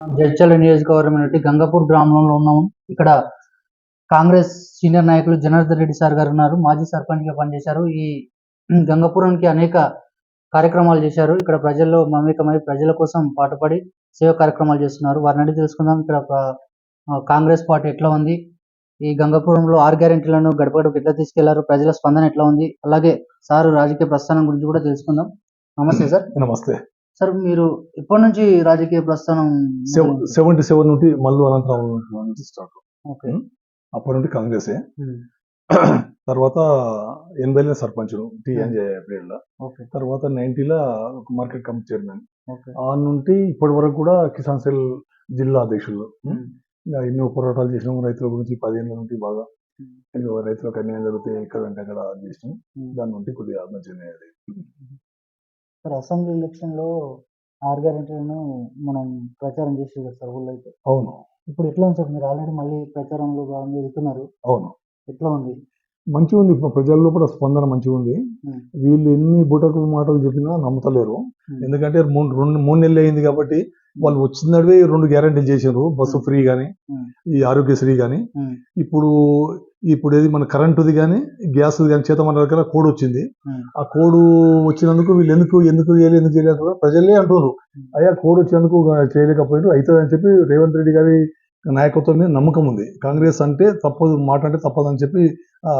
జడ్చల నియోజకవర్గం నుండి గంగపూర్ గ్రామంలో ఉన్నాము. ఇక్కడ కాంగ్రెస్ సీనియర్ నాయకులు జనార్దన్ రెడ్డి సార్ గారు ఉన్నారు. మాజీ సర్పంచ్గా పనిచేశారు. ఈ గంగపురానికి అనేక కార్యక్రమాలు చేశారు. ఇక్కడ ప్రజల్లో మమేకమై ప్రజల కోసం పాటుపడి సేవ కార్యక్రమాలు చేస్తున్నారు. వారిని అడిగి తెలుసుకుందాం. ఇక్కడ కాంగ్రెస్ పార్టీ ఎట్లా ఉంది? ఈ గంగపురంలో ఆరు గ్యారెంటీలను గడప గడప ఎట్లా తీసుకెళ్ళారు? ప్రజల స్పందన ఎట్లా ఉంది? అలాగే సారు రాజకీయ ప్రస్థానం గురించి కూడా తెలుసుకుందాం. నమస్తే సార్. నమస్తే. సార్ మీరు ఎప్పటి నుంచి రాజకీయ ప్రస్థానం సెవెంటీ సెవెన్ నుండి మల్లు అనంతరావు నుంచి స్టార్ట్. ఓకే. అప్పటి నుండి కాంగ్రెసే. తర్వాత ఎనభైలో సర్పంచ్ టీఎన్జే పీరియడ్లో. ఓకే. తర్వాత నైన్టీలో మార్కెట్ కమిటీ చైర్మన్. ఆ నుండి ఇప్పటి వరకు కూడా కిసాన్ సెల్ జిల్లా అధ్యక్షులు. ఇంకా ఎన్నో పోరాటాలు చేసినాం. రైతుల గురించి పదిహేనుల నుండి బాగా రైతులకు అన్యాయం జరిగితే ఎక్కడ అంటే అక్కడ చేసినాం. దాని నుండి కొద్దిగా మంచిగానే సార్ అసెంబ్లీ ఎలక్షన్లో ఆరు గ్యారెంటీలను మనం ప్రచారం చేసి కదా సార్ ఊళ్ళో అయితే. అవును. ఇప్పుడు ఎట్లా ఉంది సార్? మీరు ఆల్రెడీ మళ్ళీ ప్రచారంలో భాగంగా వెళ్తున్నారు. అవును. ఎట్లా ఉంది? మంచిగా ఉంది ఇప్పుడు ప్రజల్లో కూడా స్పందన మంచిగా ఉంది. వీళ్ళు ఎన్ని బుటకు మాటలు చెప్పినా నమ్ముతలేరు. ఎందుకంటే మూడు రెండు మూడు నెలలు అయింది కాబట్టి వాళ్ళు వచ్చినవే రెండు గ్యారంటీలు చేసారు బస్సు. Free Hmm. ఈ ఆరోగ్యశ్రీ Hmm. ఇప్పుడు ఇప్పుడు ఏది మన కరెంటుది కానీ గ్యాస్ కానీ చేత మన దగ్గర కోడ్ వచ్చింది. ఆ కోడ్ వచ్చినందుకు వీళ్ళు ఎందుకు ఎందుకు చేయలేదు ఎందుకు చేయలేదు ప్రజలే అంటున్నారు. అయ్యా కోడ్ వచ్చినందుకు చేయలేకపోయారు అవుతుంది అని చెప్పి రేవంత్ రెడ్డి గారి నాయకత్వం మీద నమ్మకం ఉంది. కాంగ్రెస్ అంటే తప్పదు మాట అంటే తప్పదు అని చెప్పి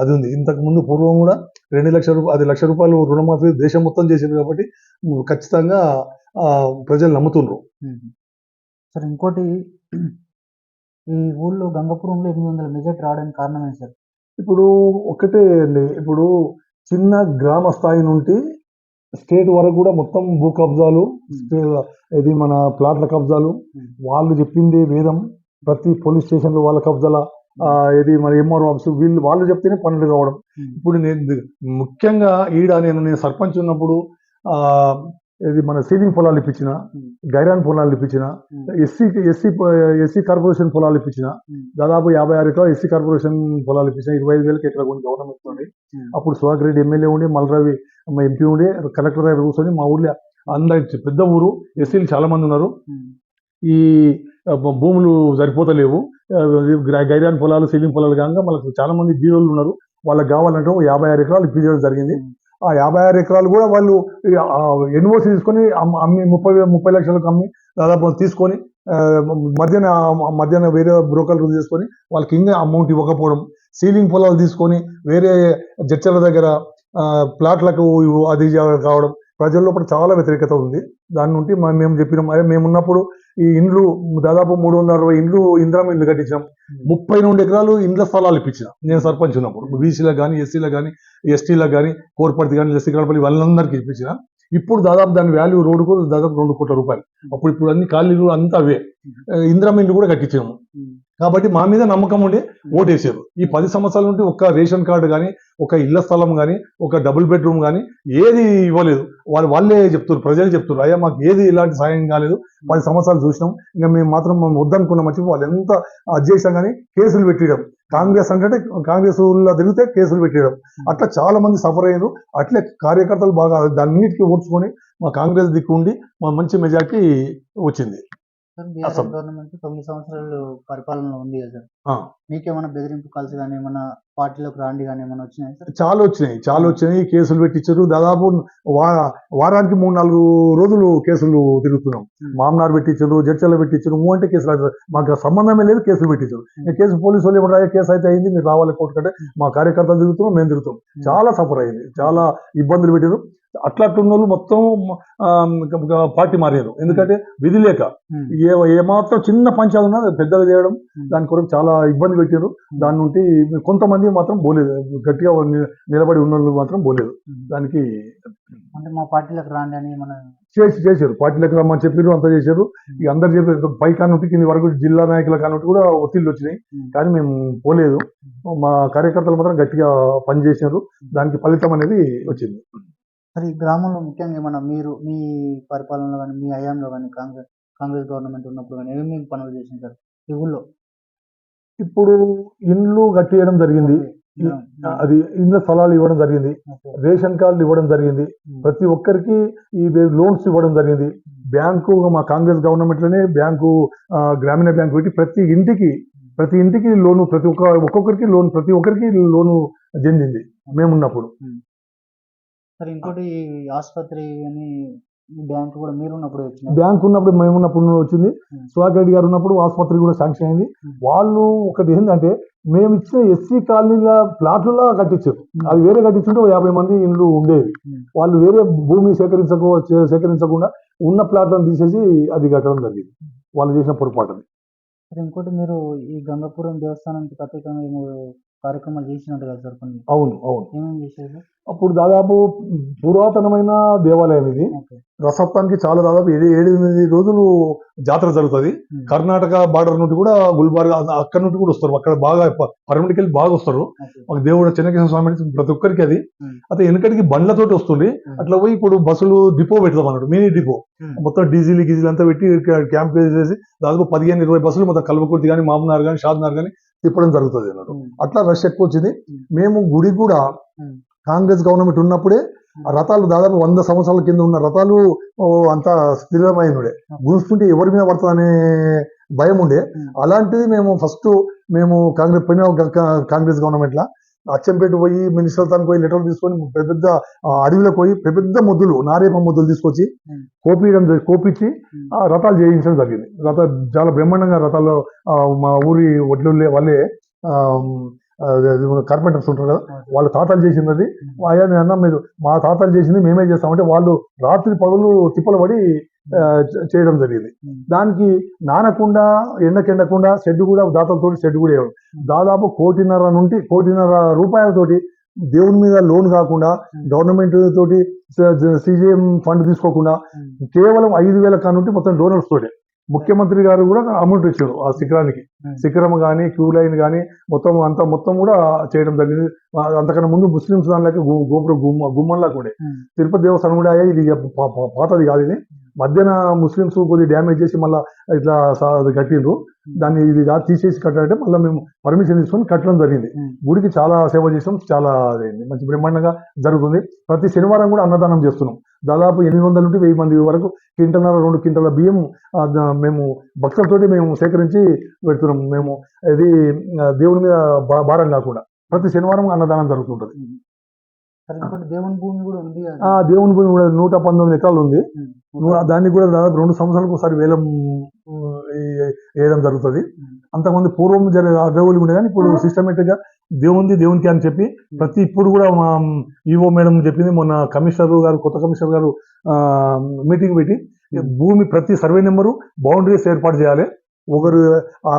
అది ఉంది. ఇంతకు ముందు పూర్వం కూడా రెండు లక్షల రూపాయలు అది లక్ష రూపాయలు రుణమాఫీ దేశం మొత్తం చేసింది కాబట్టి ఖచ్చితంగా ప్రజలు నమ్ముతుండ్రు. సార్ ఇంకోటి ఈ ఊళ్ళో గంగపురంలో ఎనిమిది వందల మెజార్టీ రావడానికి కారణం ఏంటి సార్? ఇప్పుడు ఒకటే అండి. ఇప్పుడు చిన్న గ్రామ స్థాయి నుండి స్టేట్ వరకు కూడా మొత్తం భూ కబ్జాలు స్టే- ఇది మన ప్లాట్ల కబ్జాలు వాళ్ళు చెప్పింది వేదం. ప్రతి పోలీస్ స్టేషన్లో వాళ్ళ కబ్జాల ఆ, ఇది మన ఎంఆర్ఓ ఆఫీస్ వీళ్ళు వాళ్ళు చెప్తేనే పనులు కావడం. ఇప్పుడు నేను ముఖ్యంగా ఈడ నేను నేను సర్పంచ్ ఉన్నప్పుడు ఆ ఇది మన సీలింగ్ పొలాలు ఇప్పించిన గైరాన్ పొలాలు ఇప్పించిన ఎస్సీ ఎస్సీ ఎస్సీ కార్పొరేషన్ పొలాలు ఇప్పించిన దాదాపు యాభై ఆరు ఎకరాలు ఎస్సీ కార్పొరేషన్ పొలాలు ఇప్పించిన ఇరవై ఐదు వేలకి ఎకరా కొన్ని గవర్నమెంట్ తోటి అప్పుడు సుహాగ్ రెడ్డి ఎమ్మెల్యే ఉండి మల్రవి ఎంపీ ఉండి కలెక్టర్ దగ్గర కూర్చొని మా ఊర్లో అందరి పెద్ద ఊరు ఎస్సీలు చాలా మంది ఉన్నారు. ఈ ఆ, భూ- భూములు సరిపోతలేవు. గైరాన్ పొలాలు సీలింగ్ పొలాలు కాగా మనకు చాలా మంది బీరోళ్ళు ఉన్నారు. వాళ్ళకి కావాలంటే యాభై ఆరు ఎకరాలు ఇప్పించడం జరిగింది. ఆ యాభై ఆరు ఎకరాలు కూడా వాళ్ళు ఎన్ఓసి తీసుకొని అమ్మి ముప్పై ముప్పై లక్షలకు అమ్మి దాదాపు తీసుకొని మధ్యాహ్న మధ్యాహ్న వేరే బ్రోకర్లు తీసుకొని వాళ్ళకి ఇంకా అమౌంట్ ఇవ్వకపోవడం సీలింగ్ పొలాలు తీసుకొని వేరే జడ్చర్ల దగ్గర ప్లాట్లకు అది కావడం ప్రజల లోపల చాలా వ్యతిరేకత ఉంది. దాని నుండి మేము చెప్పినాం. అదే మేము ఉన్నప్పుడు ఈ ఇండ్లు దాదాపు మూడు వందల అరవై ఇండ్లు ఇందిరా ఇండ్లు కట్టించాం ముప్పై రెండు ఎకరాలు ఇండ్ల స్థలాలు ఇప్పించిన. నేను సర్పంచ్ ఉన్నప్పుడు. బీసీలకు కానీ ఎస్సీలకు కానీ ఎస్టీలకు కానీ కోర్పర్తి కానీ ఎస్సీ కడపల్లి వాళ్ళందరికీ ఇప్పించిన. ఇప్పుడు దాదాపు దాని వాల్యూ రోడ్డుకు దాదాపు రెండు కోట్ల రూపాయలు. అప్పుడు ఇప్పుడు అన్ని ఖాళీలు అంతా అవే. ఇందిరా ఇండ్లు కూడా కట్టించాము. కాబట్టి మా మీద నమ్మకం ఉండి ఓటేసారు. ఈ పది సంవత్సరాల నుండి ఒక రేషన్ కార్డు కానీ ఒక ఇళ్ళ స్థలం కానీ ఒక డబుల్ బెడ్రూమ్ కానీ ఏది ఇవ్వలేదు. వాళ్ళు వాళ్ళే చెప్తారు ప్రజలు చెప్తారు అయ్యా మాకు ఏది ఇలాంటి సాయం కాలేదు. పది సంవత్సరాలు చూసినాం. ఇంకా మేము మాత్రం మేము వద్దనుకున్నాం. వచ్చి వాళ్ళు ఎంత చేసినా కానీ కేసులు పెట్టడం కాంగ్రెస్ అంటే కాంగ్రెస్ ఊళ్ళో తిరిగితే కేసులు పెట్టడం అట్లా చాలా మంది సఫర్ అయ్యారు అట్లే కార్యకర్తలు బాగా దాన్నిటికీ ఓర్చుకొని మా కాంగ్రెస్ దిక్కు ఉండి మా మంచి మెజార్టీ వచ్చింది. గవర్నమెంట్ తొమ్మిది సంవత్సరాలు పరిపాలన ఉంది కదా ఆ. మీకేమైనా బెదిరింపు కాల్స్ కానీ ఏమైనా పార్టీలోకి రాండి కానీ ఏమైనా వచ్చినాయి సార్? చాలా వచ్చినాయి. చాలా వచ్చినాయి. కేసులు పెట్టించారు. దాదాపు వా- వారానికి మూడు నాలుగు రోజులు కేసులు తిరుగుతున్నాం. మామనార్ పెట్టించారు జడ్చల్లో పెట్టించారు మూడు అంటే కేసులు రాశారు. మాకు సంబంధమే లేదు కేసులు పెట్టించారు. కేసు పోలీసు వాళ్ళు ఏమన్నా కేసు అయితే అయింది మీరు రావాలి కోర్టు కంటే మా కార్యకర్తలు తిరుగుతున్నాం మేము తిరుగుతాం. చాలా సఫర్ అయింది. చాలా ఇబ్బందులు పెట్టారు అట్లా అట్లున్న వాళ్ళు మొత్తం ఆ, పార్టీ మారారు ఎందుకంటే విధి లేక. ఏ ఏమాత్రం చిన్న పంచాయతీ ఉన్నా అది పెద్దగా చేయడం. దాని కొరకు చాలా ఇబ్బంది పెట్టారు దాని నుండి కొంతమంది మాత్రం పోలేదు. గట్టిగా నిలబడి ఉన్న వాళ్ళు మాత్రం పోలేదు. దానికి అంటే మా పార్టీలోకి రాండి అని మన చేసి చేశారు పార్టీలకు రమ్మని చెప్పారు అంతా చేశారు ఇక అందరు చెప్పారు పై కానుంటి కింది వరకు జిల్లా నాయకుల కానుంటి కూడా ఒత్తిళ్ళు వచ్చినాయి. కానీ మేము పోలేదు. మా కార్యకర్తలు మాత్రం గట్టిగా పనిచేసినారు దానికి ఫలితం అనేది వచ్చింది. ఈ గ్రామంలో ముఖ్యంగా ఏమన్నా మీరు మీ పరిపాలనలో కానీ మీ హయాంలో కానీ కాంగ్రెస్ కాంగ్రెస్ గవర్నమెంట్ ఉన్నప్పుడు కానీ ఏమేమి పనులు చేసింది సార్? ఈ ఊళ్ళో? ఇప్పుడు ఇండ్లు కట్టేయడం జరిగింది. అది ఇళ్ళ స్థలాలు ఇవ్వడం జరిగింది. రేషన్ కార్డులు ఇవ్వడం జరిగింది. ప్రతి ఒక్కరికి ఈ లోన్స్ ఇవ్వడం జరిగింది. బ్యాంకు మా కాంగ్రెస్ గవర్నమెంట్లోనే బ్యాంకు గ్రామీణ బ్యాంకు పెట్టి ప్రతి ఇంటికి ప్రతి ఇంటికి లోను ప్రతి ఒక్క ఒక్కొక్కరికి లోన్ ప్రతి ఒక్కరికి లోను చెందింది మేమున్నప్పుడు. సరే ఇంకోటి ఆసుపత్రి అని బ్యాంక్ కూడా మీరు ఉన్నప్పుడు బ్యాంక్ ఉన్నప్పుడు మేమున్నప్పుడు వచ్చింది. Hmm. సుహాగ్ రెడ్డి గారు ఉన్నప్పుడు ఆసుపత్రి కూడా శాంక్షన్ అయింది. Hmm. వాళ్ళు ఒకటి ఏంటంటే మేము ఇచ్చిన ఎస్సీ కాలనీల ప్లాట్లలో కట్టించారు. అది వేరే కట్టించుంటే ఓ యాభై మంది ఇండ్లు ఉండేవి. Hmm. వాళ్ళు వేరే భూమి సేకరించకో సేకరించకుండా ఉన్న ప్లాట్లను తీసేసి అది కట్టడం జరిగింది. వాళ్ళు చేసిన పొరపాటు ఇంకోటి మీరు ఈ గంగాపురం దేవస్థానానికి ప్రత్యేకంగా కార్యక్రమాలు చేసినట్టు కదా సార్ కొన్ని అవును అవును ఏమేమి చేశారు? అప్పుడు దాదాపు పురాతనమైన దేవాలయం ఇది రసత్వానికి చాలా దాదాపు ఏడు ఎనిమిది రోజులు జాతర జరుగుతుంది. కర్ణాటక బార్డర్ నుండి కూడా గుల్బార్గా అక్కడ నుండి కూడా వస్తారు అక్కడ బాగా పర్మనెంట్కి వెళ్ళి బాగా వస్తారు. ఒక దేవుడు చెన్నకేశ్వర స్వామి ప్రతి ఒక్కరికి అది. అయితే వెనకటికి బండ్లతోటి వస్తుంది. అట్లా పోయి ఇప్పుడు బస్సులు డిపో పెడతాం అన్నట్టు మినీ డిపో. మొత్తం డీజిల్ గీజిల్ అంతా పెట్టి క్యాంప్ చేసి దాదాపు పదిహేను ఇరవై బస్సులు మొత్తం కల్వకుర్తి కానీ మామనార్ కానీ షాద్నార్ కానీ తిప్పడం జరుగుతుంది అన్నట్టు. అట్లా రష్ ఎక్కువ వచ్చింది. మేము గుడి కూడా. కాంగ్రెస్ గవర్నమెంట్ ఉన్నప్పుడే ఆ రథాలు దాదాపు వంద సంవత్సరాల కింద ఉన్న రథాలు అంతా స్థిరమైనడే గుంజుకుంటే ఎవరి మీద పడుతుందనే భయం ఉండే. అలాంటిది మేము ఫస్ట్ మేము కాంగ్రెస్ పోయిన కాంగ్రెస్ గవర్నమెంట్ లా అచ్చంపేట పోయి మినిస్టర్ తాను పోయి లెటర్ తీసుకొని పెద్ద పెద్ద అడవిలో పోయి పెద్ద పెద్ద ముద్దులు నారేప ముద్దులు తీసుకొచ్చి. కోపించడం కోపించి రథాలు చేయించడం జరిగింది రథ చాలా బ్రహ్మాండంగా రథాలు మా ఊరి ఒడ్లు వాళ్ళే కార్పెంటర్స్ ఉంటారు కదా. వాళ్ళ తాతలు చేసినది. అయ్యా నేను అన్నా మీరు మా తాతలు చేసింది మేమే చేస్తామంటే వాళ్ళు రాత్రి పగలు తిప్పలు పడి చేయడం జరిగింది. దానికి నానకుండా ఎండకెండకుండా షెడ్ కూడా దాతలతో షెడ్ కూడా వేయడం దాదాపు కోటిన్నర నుండి కోటిన్నర రూపాయలతోటి దేవుని మీద లోన్ కాకుండా గవర్నమెంట్ తోటి సిజిఎం ఫండ్ తీసుకోకుండా. కేవలం ఐదు వేల కానుంటి మొత్తం డోనర్స్ తోటి ముఖ్యమంత్రి గారు కూడా అమౌంట్ ఇచ్చారు ఆ శిఖరానికి. శిఖరం కానీ క్యూ లైన్ కానీ మొత్తం అంతా మొత్తం కూడా చేయడం జరిగింది అంతకన్నా ముందు ముస్లిమ్స్ దానిలోకి గోపురం గుమ్మ గుమ్మంలాగా ఉండే. తిరుపతి దేవస్థానం కూడా అయ్యా ఇది పాతది కాదు ఇది మధ్యన ముస్లిమ్స్ కొద్ది డ్యామేజ్ చేసి మళ్ళీ ఇట్లా కట్టిండ్రు. దాన్ని ఇది కాదు తీసేసి కట్టాలంటే మళ్ళీ మేము పర్మిషన్ తీసుకొని కట్టడం జరిగింది. గుడికి చాలా సేవ చేసాం చాలా అదైంది మంచి బ్రహ్మాండంగా జరుగుతుంది. ప్రతి శనివారం కూడా అన్నదానం చేస్తున్నాం. దాదాపు ఎనిమిది వందల నుండి వెయ్యి మంది వరకు కింటన్నర రెండు కింటల బియ్యం మేము భక్తులతోటి మేము సేకరించి పెడుతున్నాం. మేము ఇది దేవుని మీద భారం కాకుండా ప్రతి శనివారం అన్నదానం జరుగుతుంటది. దేవుని భూమి కూడా ఉంది దేవుని భూమి కూడా నూట పంతొమ్మిది ఎకరాలు ఉంది. దానికి కూడా దాదాపు రెండు సంవత్సరాలకు ఒకసారి వేలం వేయడం జరుగుతుంది. అంతకుముందు పూర్వం జరిగే అడ్డగోలు ఉండే కానీ ఇప్పుడు సిస్టమేటిక్గా దేవుంది దేవునికి అని చెప్పి ప్రతి ఇప్పుడు కూడా మా ఈవో మేడం చెప్పింది. మొన్న కమిషనర్ గారు కొత్త కమిషనర్ గారు మీటింగ్ పెట్టి భూమి ప్రతి సర్వే నెంబరు బౌండరీస్ ఏర్పాటు చేయాలి. ఒకరు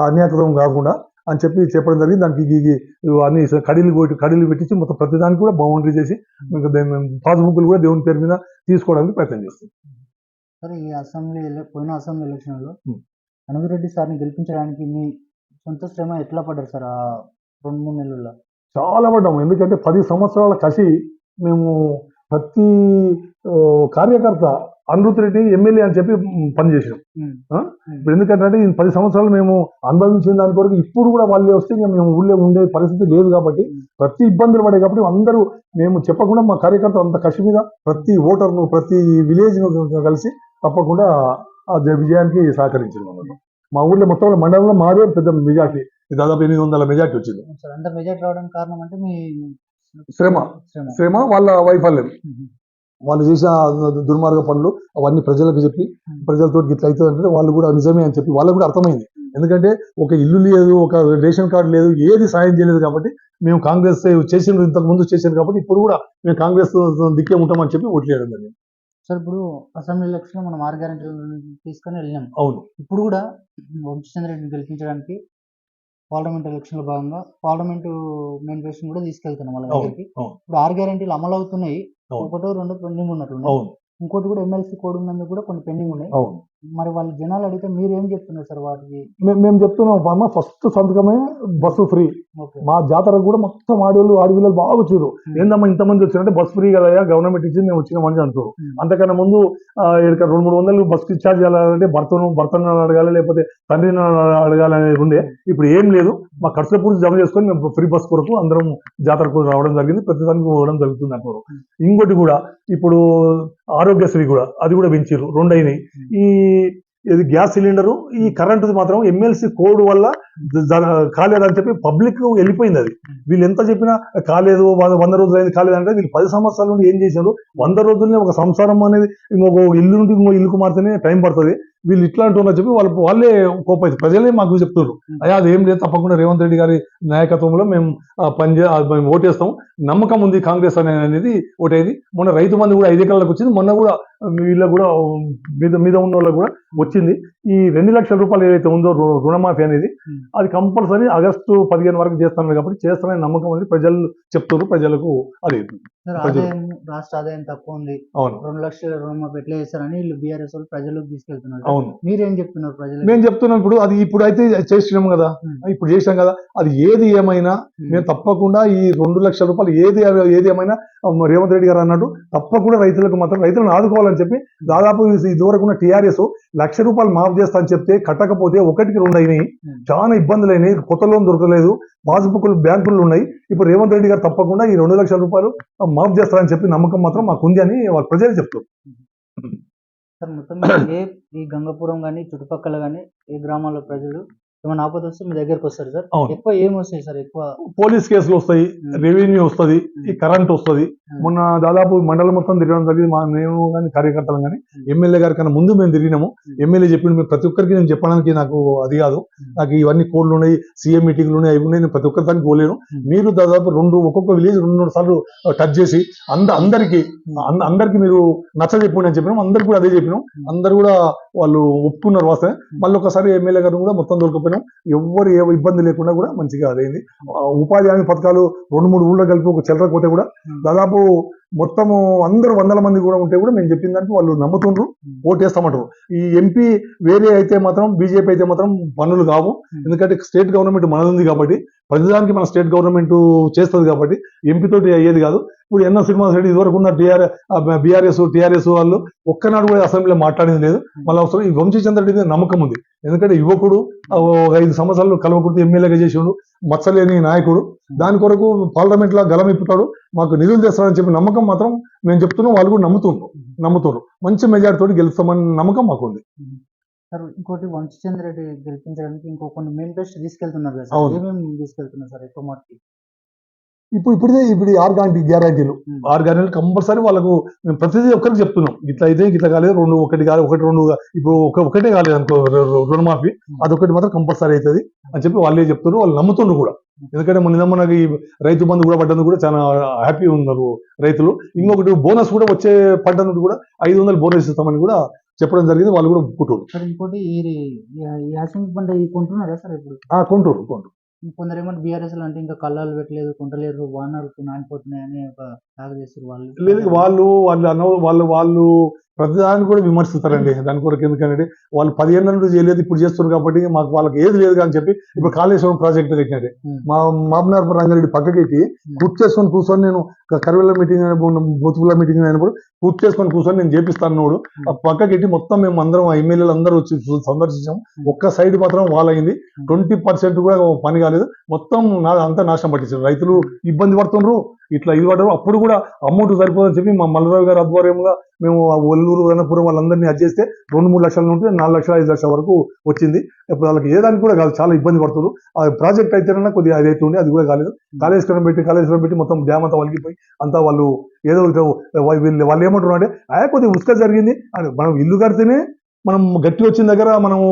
అన్యాకృతం కాకుండా అని చెప్పి చెప్పడం జరిగింది. దానికి అన్ని కడీలు కొట్టి కడీలు పెట్టించి మొత్తం ప్రతి దానికి కూడా బౌండరీ చేసి పాస్బుక్లు కూడా దేవుని పేరు మీద తీసుకోవడానికి ప్రయత్నం చేస్తాం. సరే ఈ అసెంబ్లీ పోయిన అసెంబ్లీ ఎలక్షన్లో ఉమ్. అనుగురెడ్డి సార్ని గెలిపించడానికి మీ సొంత శ్రమ ఎట్లా పడ్డారు సార్ ఆ రెండు మూడు నెలల్లో? చాలా పడ్డాము. ఎందుకంటే పది సంవత్సరాల కసి మేము ప్రతి కార్యకర్త అనిరుత్ రెడ్డి ఎమ్మెల్యే అని చెప్పి మ్, పనిచేసాం ఉమ్. ఆ? ఉమ్. ఇప్పుడు ఎందుకంటే అంటే ఈ పది సంవత్సరాలు మేము అనుభవించిన దాని కొరకు ఇప్పుడు కూడా వాళ్ళే వస్తే ఇంకా మేము ఊళ్ళో ఉండే పరిస్థితి లేదు కాబట్టి ప్రతి ఇబ్బందులు పడే కాబట్టి అందరూ మేము చెప్పకుండా మా కార్యకర్త అంత కసి మీద ప్రతి ఓటర్ను ప్రతి విలేజ్ కలిసి తప్పకుండా ఆ విజయానికి సహకరించింది మా ఊర్లో మొత్తం మండలంలో మాదే పెద్ద మెజార్టీ దాదాపు ఎనిమిది వందల మెజార్టీ వచ్చింది అంత మెజార్టీ రావడానికి కారణం అంటే మీ శ్రమ శ్రమ వాళ్ళ వైఫల్యం. వాళ్ళు చేసిన దుర్మార్గ పనులు అవన్నీ ప్రజలకు చెప్పి ప్రజలతో ఇట్లా అవుతుంది అంటే వాళ్ళు కూడా నిజమే అని చెప్పి వాళ్ళకు కూడా అర్థమైంది. ఎందుకంటే ఒక ఇల్లు లేదు ఒక రేషన్ కార్డు లేదు ఏది సాయం చేయలేదు కాబట్టి మేము కాంగ్రెస్ చేసిన ఇంతకు ముందు చేసాను కాబట్టి ఇప్పుడు కూడా మేము కాంగ్రెస్ దిక్కే ఉంటామని చెప్పి ఓట్లేయడం జరిగింది. సార్ ఇప్పుడు అసెంబ్లీ ఎలక్షన్లో మనం ఆరు గ్యారెంటీలు తీసుకొని వెళ్ళినాం. అవును. ఇప్పుడు కూడా వంశచంద్రెడ్డిని గెలిపించడానికి పార్లమెంట్ ఎలక్షన్లో భాగంగా పార్లమెంట్ మేనిఫెస్టో కూడా తీసుకెళ్తున్నాం వాళ్ళ దగ్గరికి. ఇప్పుడు ఆరు గ్యారెంటీలు అమలు అవుతున్నాయి. ఒకటో రెండో పెండింగ్ ఉన్నట్లున్నాయి. అవును. ఇంకోటి కూడా ఎమ్మెల్సీ కోడ్ ఉన్నందుకు కూడా కొన్ని పెండింగ్ ఉన్నాయి. అవును. మరి వాళ్ళు జనాలు అడిగితే మీరు ఏం చెప్తున్నారు సార్ వాటికి? మేము చెప్తున్నాం అమ్మ ఫస్ట్ సంతకమే బస్సు ఫ్రీ. మా జాతరకు కూడా మొత్తం ఆడవాళ్ళు ఆడపిల్లలు బాగా వచ్చారు ఏందమ్మా ఇంతమంది వచ్చారంటే బస్ ఫ్రీ కదా గవర్నమెంట్ ఇచ్చింది మేము వచ్చినామని అంటారు. అంతకన్నా ముందు ఈడక రెండు మూడు వందలు బస్ ఛార్జ్ చేయాలంటే భర్తను భర్తను అడగాలి లేకపోతే తండ్రిని అడగాలి అనేది ఉండే. ఇప్పుడు ఏం లేదు. మా ఖర్చుల పూర్తి జమ చేసుకొని మేము ఫ్రీ బస్ కొరకు అందరం జాతరకు రావడం జరిగింది. ప్రతిదానికి పోవడం జరుగుతుంది అంటారు. ఇంకోటి కూడా ఇప్పుడు ఆరోగ్యశ్రీ కూడా అది కూడా పెంచారు రెండు అయినాయి. ఈ ఇది గ్యాస్ సిలిండరు ఈ కరెంటుది మాత్రం ఎమ్మెల్సీ కోడ్ వల్ల కాలేదని చెప్పి పబ్లిక్ వెళ్ళిపోయింది అది. వీళ్ళు ఎంత చెప్పినా కాలేదు వంద రోజులు అయింది కాలేదు అంటే వీళ్ళు పది సంవత్సరాల నుండి ఏం చేశారు? వంద రోజుల్ని ఒక సంసారం అనేది ఇంకొక ఇల్లు నుండి ఇంకో ఇల్లుకు మారితేనే టైం పడుతుంది. వీళ్ళు ఇట్లాంటి ఉన్నా చెప్పి వాళ్ళు వాళ్ళే కోపం ప్రజలే మాకు చెప్తున్నారు. అయ్యా అది ఏం లేదు తప్పకుండా రేవంత్ రెడ్డి గారి నాయకత్వంలో మేము పనిచే మేము ఓటేస్తాం నమ్మకం ఉంది కాంగ్రెస్ అనే అనేది ఓటేది. మొన్న రైతు మంది కూడా ఐదు ఎకరాలకు వచ్చింది. మొన్న కూడా వీళ్ళకి కూడా మీద మీద ఉన్న వాళ్ళకి కూడా వచ్చింది. ఈ రెండు లక్షల రూపాయలు ఏదైతే ఉందో రుణమాఫీ అనేది. అది కంపల్సరీ ఆగస్టు పదిహేను వరకు చేస్తాను కాబట్టి చేస్తానని నమ్మకం అనేది ప్రజలు చెప్తున్నారు ప్రజలకు అది. రాష్ట్ర ఆదాయం తక్కువ ఉంది. అవును. రెండు లక్షల రుణమాఫీ ఎట్లా చేస్తారని వీళ్ళు బీఆర్ఎస్ వాళ్ళు ప్రజలకు తీసుకెళ్తున్నారు. అవును. మీరేం చెప్తున్నారు ప్రజలకు? మేము చెప్తున్నాం ఇప్పుడు అది ఇప్పుడు అయితే చేసినాం కదా. ఇప్పుడు చేసినాం కదా అది ఏది ఏమైనా మేము. తప్పకుండా ఈ రెండు లక్షల రూపాయలు ఏది ఏది ఏమైనా రేవంత్ రెడ్డి గారు అన్నట్టు తప్పకుండా రైతులకు మాత్రం రైతులను ఆదుకోవాలని చెప్పి దాదాపు ఇది- ఇదివరకు ఉన్న టీఆర్ఎస్ లక్ష రూపాయలు మాఫ్ చేస్తా అని చెప్తే కట్టకపోతే ఒకటికి రెండు అయినాయి. చాలా ఇబ్బందులు అయినాయి. కొత్త లోన్ దొరకలేదు. పాస్బుక్లు బ్యాంకులు ఉన్నాయి. ఇప్పుడు రేవంత్ రెడ్డి గారు తప్పకుండా ఈ రెండు లక్షల రూపాయలు మాఫ్ చేస్తారని చెప్పి నమ్మకం మాత్రం మాకు ఉంది అని వాళ్ళ ప్రజలు చెప్తారు సార్ మొత్తం ఏ ఈ గంగపురం కానీ చుట్టుపక్కల కానీ ఏ గ్రామాల ప్రజలు ఏమైనా ఆపద వస్తే మీ దగ్గరకు వస్తారు సార్. అవును. ఎక్కువ ఏం వస్తాయి సార్? ఎక్కువ పోలీస్ కేసులు వస్తాయి రెవెన్యూ వస్తుంది ఈ కరెంట్ వస్తుంది. మొన్న దాదాపు మండలం మొత్తం తిరగడం జరిగింది. మా మేము కానీ కార్యకర్తలు కానీ ఎమ్మెల్యే గారి కన్నా ముందు మేము తిరిగినాము. ఎమ్మెల్యే చెప్పిండు మేము ప్రతి ఒక్కరికి నేను చెప్పడానికి నాకు అది కాదు. నాకు ఇవన్నీ కోడ్లు ఉన్నాయి సీఎం మీటింగ్లు ఉన్నాయి అవి ఉన్నాయి. నేను ప్రతి ఒక్కరి దానికి పోలేను. మీరు దాదాపు రెండు ఒక్కొక్క విలేజ్ రెండు మూడు సార్లు టచ్ చేసి అంద అందరికి అంద- అందరికి మీరు నచ్చ చెప్పండి అని చెప్పినాం అందరికి కూడా అదే చెప్పినాం అందరు కూడా వాళ్ళు ఒప్పుకున్నారు వాస్తవే మళ్ళీ ఒకసారి ఎమ్మెల్యే గారిని కూడా మొత్తం దొరికిపోయినాం ఎవ్వరు ఏ ఇబ్బంది లేకుండా కూడా మంచిగా అదైంది. ఉపాధి హామీ పథకాలు రెండు మూడు ఊళ్ళో కలిపి ఒక చెల్లరకపోతే కూడా దాదాపు మొత్తము అందరూ వందల మంది కూడా ఉంటే కూడా మేము చెప్పిన దానికి వాళ్ళు నమ్ముతుండ్రు ఓటేస్తామంటారు. ఈ ఎంపీ వేరే అయితే మాత్రం బీజేపీ అయితే మాత్రం పనులు కావు. ఎందుకంటే స్టేట్ గవర్నమెంట్ మనది ఉంది కాబట్టి ప్రతిదానికి మన స్టేట్ గవర్నమెంట్ చేస్తుంది కాబట్టి ఎంపీ తోటి అయ్యేది కాదు. ఇప్పుడు ఎన్నో శ్రీనివాస్ రెడ్డి ఇదివరకు ఉన్న టీఆర్ బీఆర్ఎస్ టీఆర్ఎస్ వాళ్ళు ఒక్కనాడు కూడా అసెంబ్లీలో మాట్లాడింది లేదు. మళ్ళీ అవసరం ఈ వంశీచంద్ర రెడ్డి మీద నమ్మకం ఉంది. ఎందుకంటే యువకుడు ఐదు సంవత్సరాలు కలవకుర్తి ఎమ్మెల్యేగా చేసిండు మచ్చలేని నాయకుడు. దాని కొరకు పార్లమెంట్లో గలం ఇప్పుతాడు. మాకు నిధులు తెస్తాడని చెప్పి నమ్మకం మాత్రం మేము చెప్తున్నాం వాళ్ళు కూడా నమ్ముతున్నారు నమ్ముతున్నారు మంచి మెజార్టీ తోటి గెలుస్తామని నమ్మకం మాకు ఉంది. సార్ ఇంకోటి వంశచంద్ర రెడ్డి గెలిపించడానికి ఇంకో కొన్ని మేనిఫెస్టో తీసుకెళ్తున్నారు కదా. ఏమేమి తీసుకెళ్తున్నారు సార్ ఎక్కువ మటుకి ఇప్పుడు ఇప్పుడే ఇప్పుడు ఆరు గ్యారంటీ గ్యారంటీలు. ఆరు గ్యారంటీలు కంపల్సరీ వాళ్ళకు మేము ప్రతిదీ ఒక్కరికి చెప్తున్నాం. ఇట్లా అయితే ఇట్లా కాలేదు రెండు ఒకటి కాలేదు ఒకటి రెండు ఇప్పుడు ఒక ఒకటే కాలేదు అనుకో రుణమాఫీ. అదొకటి మాత్రం కంపల్సరీ అవుతుంది అని చెప్పి వాళ్ళే చెప్తున్నారు వాళ్ళు నమ్ముతుండ్రు కూడా. ఎందుకంటే మన మనకి ఈ రైతు బంధు కూడా పడ్డందుకు కూడా చాలా హ్యాపీ ఉన్నారు రైతులు. ఇంకొకటి బోనస్ కూడా వచ్చే పడ్డందుకు కూడా ఐదు వందలు బోనస్ ఇస్తామని కూడా చెప్పడం జరిగింది వాళ్ళు కూడా సార్ ఇంకోటి ఈ ఈ యాసింగ్ పంట ఈ కొంటున్నారా సార్ ఇప్పుడు? ఆ, కొంటారు కొందరేమో కొందరు బీఆర్ఎస్ అంటే ఇంకా కళ్ళాలు పెట్టలేదు కొంటలేరు వానలు నానిపోతున్నాయి అని ఒక సాగు చేస్తారు వాళ్ళు. లేదు వాళ్ళు వాళ్ళు అన్న వాళ్ళు వాళ్ళు ప్రతిదాన్ని కూడా విమర్శిస్తారండి. దాని కొరకు ఎందుకంటే వాళ్ళు పదిహేను నుండి చేయలేదు ఇప్పుడు చేస్తున్నారు కాబట్టి మాకు వాళ్ళకి ఏది లేదు అని చెప్పి ఇప్పుడు కాళేశ్వరం ప్రాజెక్ట్ Hmm. మా మామనార్ రంగారెడ్డి పక్కకెట్టి పూర్తి చేసుకొని కూర్చొని నేను కరువుల మీటింగ్ బూతుల మీటింగ్ అయినప్పుడు పూర్తి చేసుకొని కూర్చొని నేను చేపిస్తాను నోడు ఆ పక్కకెట్టి మొత్తం మేము అందరం ఎమ్మెల్యేలు అందరూ వచ్చి సందర్శించాం. ఒక్క సైడ్ మాత్రం వాళ్ళయింది ట్వంటీ పర్సెంట్ కూడా పని కాలేదు. మొత్తం నా అంతా నాశనం పట్టించారు రైతులు ఇబ్బంది పడుతుండ్రు ఇట్లా ఇది పడ్డారు అప్పుడు కూడా అమౌంట్ సరిపోదని చెప్పి మా మల్లరావు గారు ఆధ్వర్యంగా మేము ఆ ఒల్లూరు అన్నపురం వాళ్ళందరినీ అది చేస్తే రెండు మూడు లక్షల నుండి నాలుగు లక్షల ఐదు లక్షల వరకు వచ్చింది. ఇప్పుడు వాళ్ళకి ఏదానికి కూడా కాదు చాలా ఇబ్బంది పడుతున్నారు. ఆ ప్రాజెక్ట్ అయితేనన్నా కొద్దిగా అది అయితే ఉంది అది కూడా కాలేదు. కాళేశ్వరం పెట్టి కాళేశ్వరం పెట్టి మొత్తం డ్యామ్ అంతా వలిగిపోయి అంతా వాళ్ళు ఏదో వీళ్ళు వాళ్ళు ఏమంటున్నారు అంటే కొద్దిగా ఉసుక జరిగింది. మనం ఇల్లు కడితేనే మనం గట్టి వచ్చిన దగ్గర మనము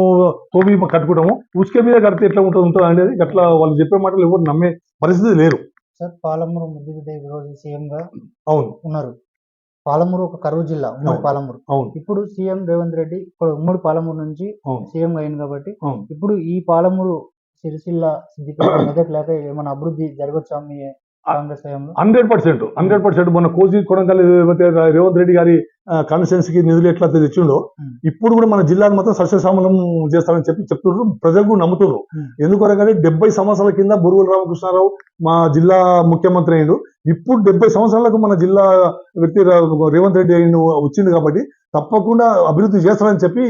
తోవి కట్టుకుంటాము. ఉసుక మీద కడితే ఎట్లా ఉంటుంది ఉంటుంది అనేది అట్లా వాళ్ళు చెప్పే మాటలు ఎవరు నమ్మే పరిస్థితి లేరు సార్ పాలమూరు ముద్దుబిడ్డ ఈ రోజు సీఎం గా అవును. ఉన్నారు. పాలమూరు ఒక కరువు జిల్లా ఉమ్మడి. పాలమూరు. అవును. ఇప్పుడు సీఎం రేవంత్ రెడ్డి ఇప్పుడు ఉమ్మడి పాలమూరు నుంచి సీఎం అయింది కాబట్టి అవును. ఇప్పుడు ఈ పాలమూరు సిరిసిల్ల సిద్దిపేట మెదక్ లేక ఏమైనా అభివృద్ధి జరగచ్చా మీ హండ్రెడ్ పర్సెంట్ హండ్రెడ్ పర్సెంట్. మన కోచి కొడంగల్ రేవంత్ రెడ్డి గారి కాన్స్టిట్యున్సీకి నిధులు ఎట్లా తెచ్చిండో. ఇప్పుడు కూడా మన జిల్లాను మొత్తం సస్యశ్యామలం చేస్తామని చెప్పి చెప్తున్నారు ప్రజలు కూడా నమ్ముతున్నారు. ఎందుకనగానే డెబ్బై సంవత్సరాల కింద బురుగుల రామకృష్ణారావు మా జిల్లా ముఖ్యమంత్రి అయ్యిండు. ఇప్పుడు డెబ్బై సంవత్సరాలకు మన జిల్లా వ్యక్తి రేవంత్ రెడ్డి అయిన వచ్చింది కాబట్టి తప్పకుండా అభివృద్ధి చేస్తారని చెప్పి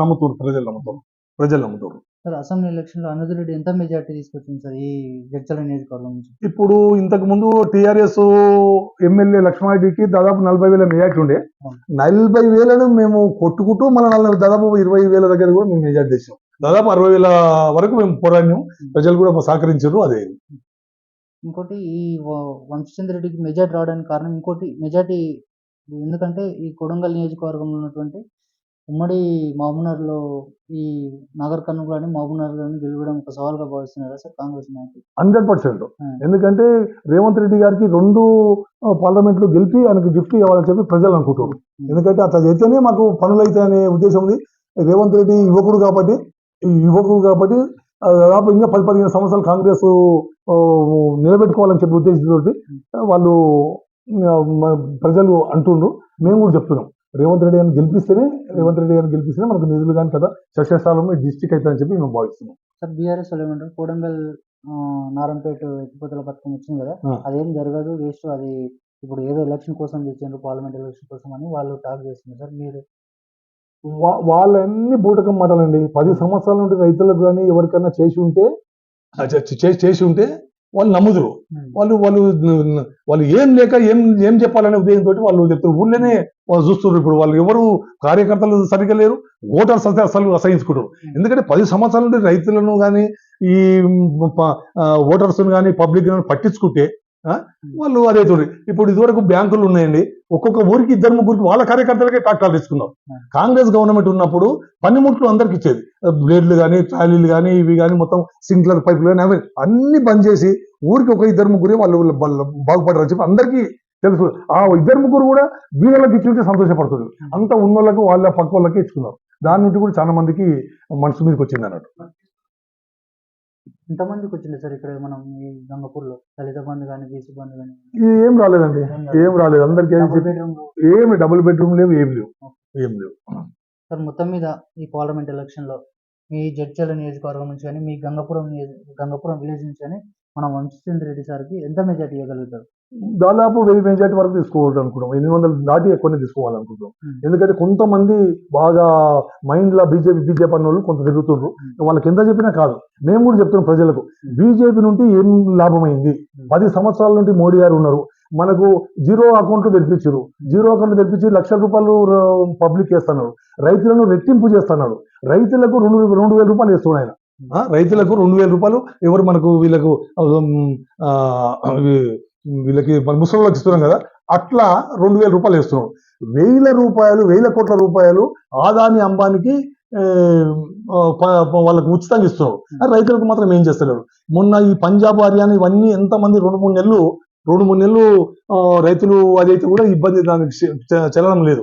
నమ్ముతున్నారు ప్రజలు నమ్ముతారు ప్రజలు నమ్ముతారు. సార్ అసెంబ్లీ ఎలక్షన్లో ఎంత మెజార్టీ తీసుకొచ్చింది సార్ ఈ జడ్చల నియోజకవర్గం నుంచి? ఇప్పుడు ఇంతకు ముందు టిఆర్ఎస్ ఎమ్మెల్యే లక్ష్మారెడ్డికి దాదాపు నలభై వేల మెజార్టీ ఉండే. నలభై వేలను మేము కొట్టుకుంటూ మన దాదాపు ఇరవై వేల దగ్గర కూడా మేము మెజార్టీ తెచ్చాం. దాదాపు అరవై వేల వరకు మేము పోరాడినాం. ప్రజలు కూడా సహకరించారు అదే. ఇంకోటి ఈ రెడ్డికి మెజార్టీ రావడానికి కారణం ఇంకోటి మెజార్టీ ఎందుకంటే ఈ కొడంగల్ నియోజకవర్గంలో ఉన్నటువంటి ఉమ్మడి మహబూబ్నగర్లో ఈ నాగర్ కర్నూలు మహబూబ్నగర్లోని గెలవడం ఒక సవాల్గా భావిస్తున్నారా సార్ కాంగ్రెస్ నాయకులు? Hundred percent. ఎందుకంటే రేవంత్ రెడ్డి గారికి రెండు పార్లమెంట్లో గెలిపి ఆయనకు గిఫ్ట్ ఇవ్వాలని చెప్పి ప్రజలు అనుకుంటారు ఎందుకంటే అట్లా చేస్తేనే మాకు పనులు అయితే అనే ఉద్దేశం ఉంది. రేవంత్ రెడ్డి యువకుడు కాబట్టి ఈ యువకుడు కాబట్టి దాదాపు ఇంకా పది పదిహేను సంవత్సరాలు కాంగ్రెస్ నిలబెట్టుకోవాలని చెప్పి ఉద్దేశంతో వాళ్ళు ప్రజలు అంటుండ్రు. మేము కూడా చెప్తున్నాం. రేవంత్ రెడ్డి గారిని గెలిపిస్తేనే రేవంత్ రెడ్డి గారిని గెలిపిస్తేనే మనకు నిధులు కానీ కదా సస్యస్థానం డిస్టిక్ అవుతుందని చెప్పి మేము భావిస్తున్నాం. సార్ బీఆర్ఎస్ వాళ్ళు ఏమంటారు? కొడంగల్ నారంపేట ఎత్తిపోతల పథకం వచ్చింది కదా. అదేం జరగదు వేస్ట్ అది ఇప్పుడు ఏదో ఎలక్షన్ కోసం తెచ్చిండ్రు పార్లమెంట్ ఎలక్షన్ కోసం అని వాళ్ళు టాక్ చేస్తున్నారు. సార్ మీరు? వాళ్ళన్ని బూటకం మాటలండి. పది సంవత్సరాల నుండి రైతులకు కానీ ఎవరికైనా చేసి ఉంటే చేసి ఉంటే వాళ్ళు నమ్ముదురు. వాళ్ళు వాళ్ళు వాళ్ళు ఏం లేక ఏం ఏం చెప్పాలనే ఉద్దేశంతో వాళ్ళు చెప్తారు. ఊళ్ళోనే వాళ్ళు చూస్తున్నారు ఇప్పుడు. వాళ్ళు ఎవరు కార్యకర్తలు సరిగ్గా లేరు. ఓటర్స్ అయితే అసలు అసహించుకుంటారు. ఎందుకంటే పది సంవత్సరాల నుండి రైతులను కానీ ఈ ఓటర్స్ కానీ పబ్లిక్ పట్టించుకుంటే వాళ్ళు అదే చూడు ఇప్పుడు ఇదివరకు బ్యాంకులు ఉన్నాయండి. ఒక్కొక్క ఊరికి ఇద్దరు ముగ్గురికి వాళ్ళ కార్యకర్తలకే ట్రాక్టర్లు ఇస్తున్నారు కాంగ్రెస్ గవర్నమెంట్ ఉన్నప్పుడు పనిముట్లు అందరికి ఇచ్చేది. బ్లేడ్లు కానీ ట్రాలీలు కానీ ఇవి కానీ మొత్తం సింక్లర్ పైపులు కానీ అవి అన్ని బంద్ చేసి ఊరికి ఒక ఇద్దరు ముగ్గురే వాళ్ళు వాళ్ళు బాగుపడరు చెప్పి అందరికీ తెలుసు. ఆ ఇద్దరు ముగ్గురు కూడా బీదలకు ఇచ్చుంటే సంతోషపడుతుంది అంత ఉన్నోళ్ళకు వాళ్ళ పక్క వాళ్ళకి ఇచ్చుకున్నారు. దాని నుండి కూడా చాలా మందికి మనసు మీదకి వచ్చింది అన్నట్టు. ఎంతమందికి వచ్చింది సార్ ఇక్కడ మనం ఈ గంగపూర్లో? దళిత బంధు కానీ బీసీ బంధు కానీ ఏం రాలేదండి. ఏం రాలేదు. అందరికీ ఏమి డబుల్ బెడ్రూమ్ లేవు ఏం లేవు. ఏం లేవు. సార్ మొత్తం మీద ఈ పార్లమెంట్ ఎలక్షన్లో మీ జడ్చల నియోజకవర్గం నుంచి కానీ మీ గంగపురం గంగపురం విలేజ్ నుంచి కానీ మనం వంశచంద్ర రెడ్డి సార్కి ఎంత మెజార్టీ ఇవ్వగలుగుతారు? దాదాపు వెయ్యి మెజార్టీ వరకు తీసుకోవాలి అనుకుంటాం ఎనిమిది వందలు దాటి ఎక్కువనే తీసుకోవాలనుకుంటాం. ఎందుకంటే కొంతమంది బాగా మైండ్లో బీజేపీ బీజేపీ అన్న వాళ్ళు కొంత తిరుగుతుండ్రు. వాళ్ళకి ఎంత చెప్పినా కాదు. మేము కూడా చెప్తున్నాం ప్రజలకు బీజేపీ నుండి ఏం లాభమైంది? పది సంవత్సరాల నుండి మోడీ గారు ఉన్నారు. మనకు జీరో అకౌంట్ తెరిపించారు జీరో అకౌంట్ తెరిపించి లక్ష రూపాయలు పబ్లిక్ వేస్తున్నాడు రైతులను రెట్టింపు చేస్తున్నాడు రైతులకు రెండు రెండు వేల రూపాయలు వేస్తున్నాడు ఆయన. రైతులకు రెండు వేల రూపాయలు ఎవరు మనకు వీళ్ళకు వీళ్ళకి మన ముసలిళ్ళకి ఇస్తున్నాం కదా అట్లా రెండు వేల రూపాయలు వేస్తున్నాం. వేల రూపాయలు వేల కోట్ల రూపాయలు ఆదాని అంబానికి వాళ్ళకు ఉచితంగా ఇస్తున్నాడు ఆ రైతులకు మాత్రం ఏం చేస్తలేడు మొన్న ఈ పంజాబ్ హర్యానా ఇవన్నీ ఎంతమంది రెండు మూడు నెలలు రెండు మూడు నెలలు రైతులు అదైతే కూడా ఇబ్బంది దానికి చెల్లడం లేదు.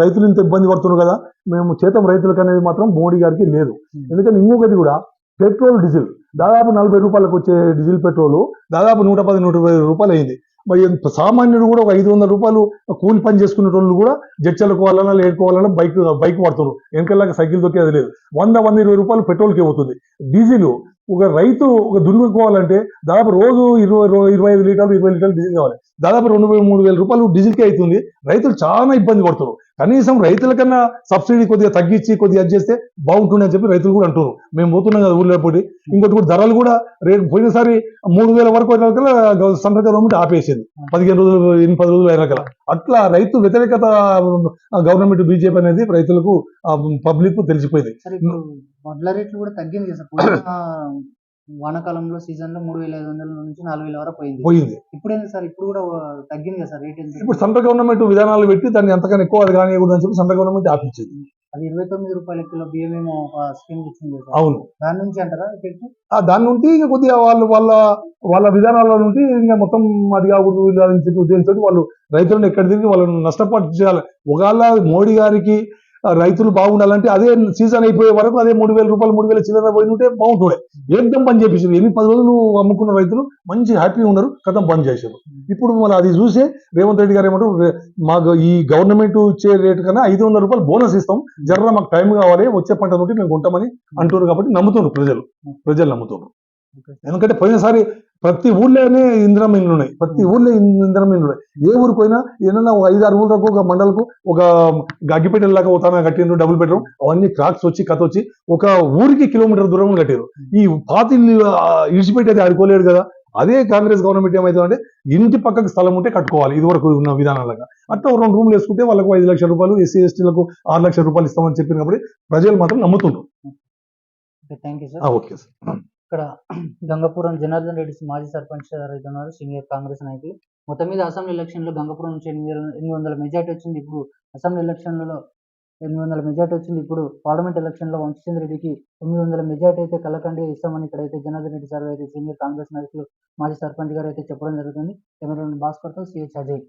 రైతులు ఇంత ఇబ్బంది పడుతున్నారు కదా మేము చేతం రైతులకు అనేది మాత్రం మోడీ గారికి లేదు. ఎందుకంటే ఇంకొకటి కూడా పెట్రోల్ డీజిల్. దాదాపు నలభై రూపాయలకు వచ్చే డీజిల్ పెట్రోల్ దాదాపు నూట పది నూట ఇరవై రూపాయలు అయింది. మరి సామాన్యుడు కూడా ఒక ఐదు వందల రూపాయలు కూలి పని చేసుకునే వాళ్ళు కూడా జడ్చలకు వాళ్ళనా లేడుకోవాలన్నా బైక్ బైక్ వాడుతున్నారు. వెనకల్లాగా సైకిల్ దొక్కేది లేదు. వంద వంద ఇరవై రూపాయలు పెట్రోల్కి అవుతుంది డీజిల్ ఒక రైతు ఒక దున్నుకోవాలంటే దాదాపు రోజు ఇరవై ఇరవై ఐదు లీటర్లు ఇరవై లీటర్లు డీజిల్ కావాలి. దాదాపు రెండు వేల మూడు వేల రూపాయలు డీజిల్కి అవుతుంది. రైతులు చాలా ఇబ్బంది పడుతున్నారు. కనీసం రైతుల కన్నా సబ్సిడీ కొద్దిగా తగ్గించి కొద్దిగా అది చేస్తే బాగుంటుందని అని చెప్పి రైతులు కూడా అంటున్నారు. మేము పోతున్నాం కదా ఊళ్ళో పోటీ ఇంకోటి కూడా ధరలు కూడా రేటు పోయినసారి మూడు వేల వరకు అయిన సెంట్రల్ గవర్నమెంట్ ఆపేసింది. పదిహేను రోజులు ఎనిమిది పది రోజులు అయినా అట్లా రైతు వ్యతిరేకత గవర్నమెంట్ బీజేపీ అనేది రైతులకు పబ్లిక్ తెలిసిపోయింది. వడ్ల రేట్లు కూడా తగ్గింది కదా సార్. వానాకాలంలో సీజన్లో మూడు వేల ఐదు వందల నుంచి నాలుగు వేల వరకు పోయింది. పోయింది. ఇప్పుడు ఏంది సార్? ఇప్పుడు కూడా తగ్గింది కదా సార్ రేట్ ఇప్పుడు సెంట్రల్ గవర్నమెంట్ విధానాలు పెట్టి దాన్ని ఎంతకన్నా ఎక్కువ అది కానివ్వకూడదని చెప్పి సెంట్రల్ గవర్నమెంట్ ఆపించింది. అది ఇరవై తొమ్మిది రూపాయల కిలో బియ్యం ఏమో ఒక స్కీమ్ ఇచ్చింది. అవును. దాని నుంచి అంటారా దాని నుండి ఇంకా కొద్దిగా వాళ్ళు వాళ్ళ వాళ్ళ విధానాల నుండి ఇంకా మొత్తం అది కాకూడదు వీళ్ళు అని చెప్పి ఉద్దేశంతో వాళ్ళు రైతులను ఎక్కడ తిరిగి వాళ్ళని నష్టపరిచేయాలి ఒకవేళ మోడీ గారికి రైతులు బాగుండాలంటే అదే సీజన్ అయిపోయే వరకు అదే మూడు వేల రూపాయలు మూడు వేల చిల్లర పోయి ఉంటే బాగుంటుండే. ఏకదం బంద్ చేపించారు ఎన్ని పది రోజులు అమ్ముకున్న రైతులు మంచి హ్యాపీగా ఉన్నారు కథం బంద్ చేశారు ఇప్పుడు మన అది చూసే రేవంత్ రెడ్డి గారు ఏమంటారు "రే- మాకు ఈ గవర్నమెంట్ ఇచ్చే రేటు కన్నా ఐదు వందల రూపాయలు బోనస్ ఇస్తాం. జర్ర మాకు టైం కావాలి వచ్చే పంట నుండి మేము కొంటామని అంటున్నారు కాబట్టి నమ్ముతున్నారు ప్రజలు. ప్రజలు నమ్ముతున్నారు. ఎందుకంటే పోయినసారి ప్రతి ఊర్లోనే ఇంద్రం ఉన్నాయి. ప్రతి ఊర్లో ఇంద్రం ఇండ్లు ఉన్నాయి. ఏ ఊరికి పోయినా ఏదైనా ఒక ఐదు ఆరు ఊళ్ళకు ఒక మండలకు ఒక అగ్గిపెట్టెల లాగా ఒక కట్టిండ్రు డబుల్ బెడ్రూమ్ అవన్నీ క్రాక్స్ వచ్చి కథ వచ్చి ఒక ఊరికి కిలోమీటర్ దూరం కట్టారు ఈ పాతి ఇల్లు, ఆ, ఇడిచిపెట్టి అది ఆడుకోలేడు కదా. అదే కాంగ్రెస్ గవర్నమెంట్ ఏమైతుందంటే ఇంటి పక్కకు స్థలం ఉంటే కట్టుకోవాలి ఇది వరకు ఉన్న విధానాలుగా. అట్లా రెండు రూమ్లు వేసుకుంటే వాళ్ళకు ఐదు లక్షల రూపాయలు ఎస్సీ ఎస్టీలకు ఆరు లక్షల రూపాయలు ఇస్తామని చెప్పిన కాబట్టి ప్రజలు మాత్రం ఆ, ఓకే సార్. ఇక్కడ గంగపురం జనార్దన్ రెడ్డి మాజీ సర్పంచ్ గారు అయితే ఉన్నారు సీనియర్ కాంగ్రెస్ నాయకులు. మొత్తం మీద అసెంబ్లీ ఎలక్షన్లో గంగపురం నుంచి ఎనిమిది ఎనిమిది వందల మెజార్టీ వచ్చింది. ఇప్పుడు అసెంబ్లీ ఎలక్షన్లలో ఎనిమిది వందల మెజార్టీ వచ్చింది. ఇప్పుడు పార్లమెంట్ ఎలక్షన్లో వంశచంద్ర రెడ్డికి తొమ్మిది వందల మెజార్టీ అయితే కలకండి ఇస్తామని ఇక్కడైతే జనార్దన్ రెడ్డి సార్ అయితే సీనియర్ కాంగ్రెస్ నాయకులు మాజీ సర్పంచ్ గారు అయితే చెప్పడం జరుగుతుంది. కెమెరా భాస్కర్తో సిహెచ్ అజయ్.